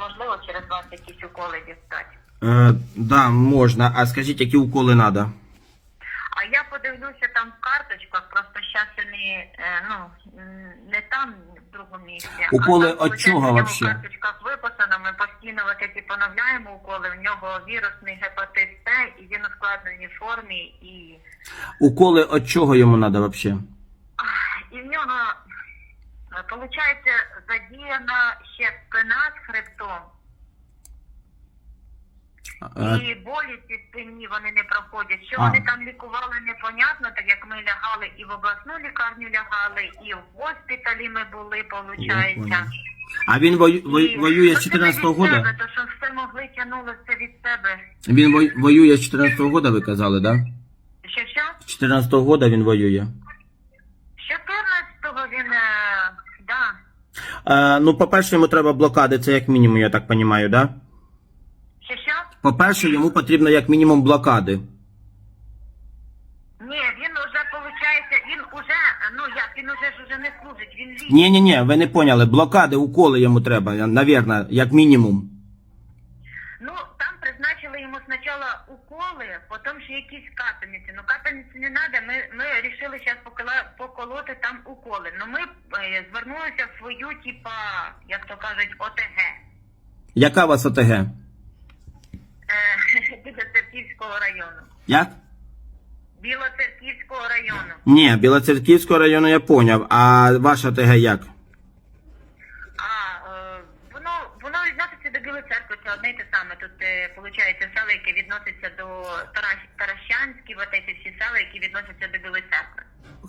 можливо через вас якісь уколи дістати? Е, да, можна. А скажіть, які уколи треба? А я подивлюся там в карточках, просто зараз вони, е, ну, не там, в другому місці. Уколи а там, виходить, чого в нього вообще? В карточках виписано, ми постійно от ці поновляємо уколи, в нього вірусний гепатит С, і він у складненій формі, і, Уколи від чого йому треба взагалі? і в нього, виходить, задіяна ще спина з хребтом. І болі ці спинні вони не проходять. Що А. вони там лікували, непонятно, так як ми лягали і в обласну лікарню лягали, і в госпіталі ми були, Я виходить. понял. А він вою- вою- воює з 14-го года? года? То що все могли тягнулося від себе. Він воює з 14-го года, ви казали, да? Що що? З 14-го года він воює. З 14-го він, е, да. Е, ну, по-перше, йому треба блокади, це як мінімум, я так розумію, да? Що що? По-перше, йому потрібно як мінімум блокади. Ні, він уже, виходить, він уже, ну як, він уже ж уже не служить, він ліг. Ні, ні, ні, ви не поняли. Блокади, уколи йому треба, навірно, як мінімум. Ну, там призначили йому спочатку потім ще якісь капельниці. Ну, капельниці не треба, ми, ми вирішили зараз поколоти там уколи. Ну, ми е, звернулися в свою, типа, як то кажуть, ОТГ. Яка у вас ОТГ? Е, Білоцерківського району. Як? Білоцерківського району. Ні, Білоцерківського району я поняв. А ваша ОТГ як? А, е, воно, воно до церкви, це одне й те саме. Тут, е, виходить, села, які відносяться до Тарас, Таращанські, от ці всі села, які відносяться до Білої церкви.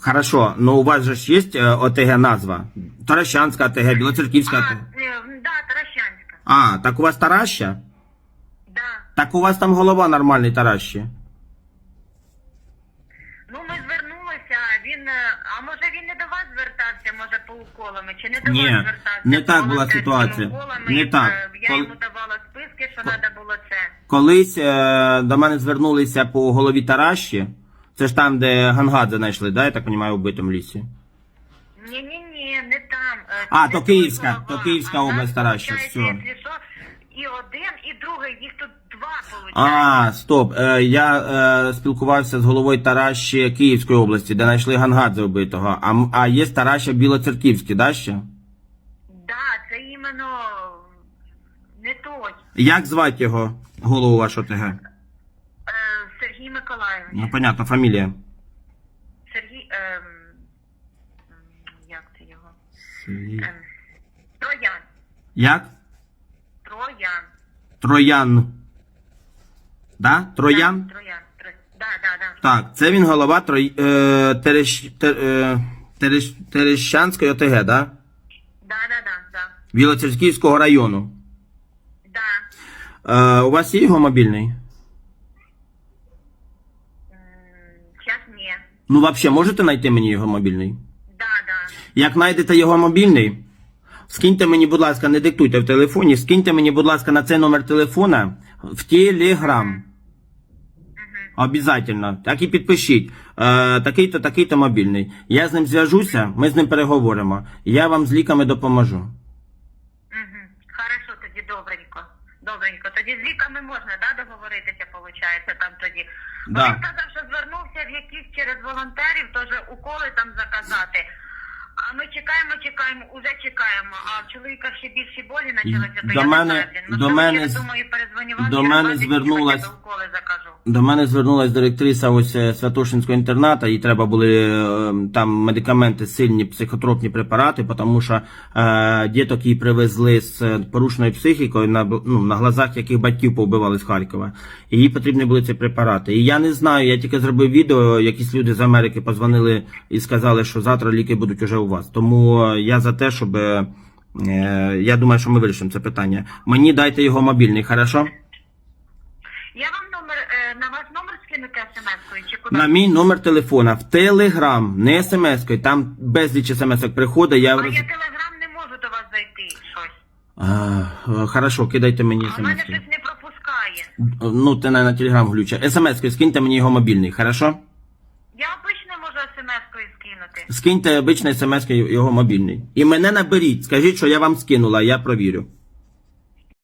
Хорошо, ну у вас же ж є е, ОТГ назва? Таращанська ОТГ, Білоцерківська ОТГ. е, да, Таращанська. А, так у вас Тараща? Да. Так у вас там голова нормальний Таращі. Ну, ми звернулися, він, е, а може він не до вас звертався, може по уколами, чи не до Ні, вас звертався? не так була ситуація. уколами, Не так. Я Кол- йому давала списки, що треба було це. Колись е, до мене звернулися по голові Таращі. Це ж там, де Гангадзе знайшли, да, я так розумію, в битому лісі. Ні-ні-ні, не там. е, А, це то Київська, голова. то Київська область, Тараща, все. якщо що, І один, і другий, їх тут два, виходить. А, стоп. Е, я е, спілкувався з головою Таращі Київської області, де знайшли Гангадзе вбитого. А, а є Тараща Білоцерківський, да, ще? Да, це іменно не той. Як звати його, голову вашого ТГ? Е, Сергій Миколаївич. Ну, понятно, фамілія. Сергій, ем, як це його? Сергій. Ем, Троян. Як? Троян. Да? Троян? Да, Троян. Тро... Да, да, да. Так, це він голова Трой... е, Терещ... Тер... е, Терещ... Терещанської ОТГ, да? Да, да, да, да. Білоцерківського району. Да. Е, у вас є його мобільний? Сейчас ні. Ну, взагалі, можете знайти мені його мобільний? Да, да. Як знайдете його мобільний, скиньте мені, будь ласка, не диктуйте в телефоні, скиньте мені, будь ласка, на цей номер телефона в Телеграм. Обязательно. Так і підпишіть. Е, такий-то, такий-то мобільний. Я з ним зв'яжуся, ми з ним переговоримо. Я вам з ліками допоможу. Угу. Хорошо, тоді добренько. Добренько. Тоді з ліками можна, да, договоритися, виходить, там тоді. Да. Він сказав, що звернувся в якісь через волонтерів, теж уколи там заказати. А ми чекаємо, чекаємо, уже чекаємо. А в чоловіка ще більші болі почалися, то До я мене- не знаю, до мене я думаю, перезвоню до мене звернулась- уколи закажу. До мене звернулася директриса ось е, Святошинського інтерната, їй треба були е, там медикаменти, сильні психотропні препарати, тому що е, діток їй привезли з е, порушеною психікою, на, б- ну, на глазах яких батьків повбивали з Харкова. І їй потрібні були ці препарати. І я не знаю, я тільки зробив відео, якісь люди з Америки позвонили і сказали, що завтра ліки будуть уже у вас. Тому е, я за те, щоб. е, я думаю, що ми вирішимо це питання. Мені дайте його мобільний, хорошо? Я вам номер, е, на ваш номер скинути смс-кою, чи куди? На мій номер телефона в Телеграм, не смс-кою, там безліч смс-ок приходить, я А я телеграм не можу до вас зайти щось. А, е, хорошо, кидайте мені А в мене щось не пропускає. Ну, ти на, на телеграм глюча. Смс-кою скиньте мені його мобільний, хорошо? Я смс-кою скинути. Скиньте обичний смс-кою його мобільний. І мене наберіть, скажіть, що я вам скинула, я провірю.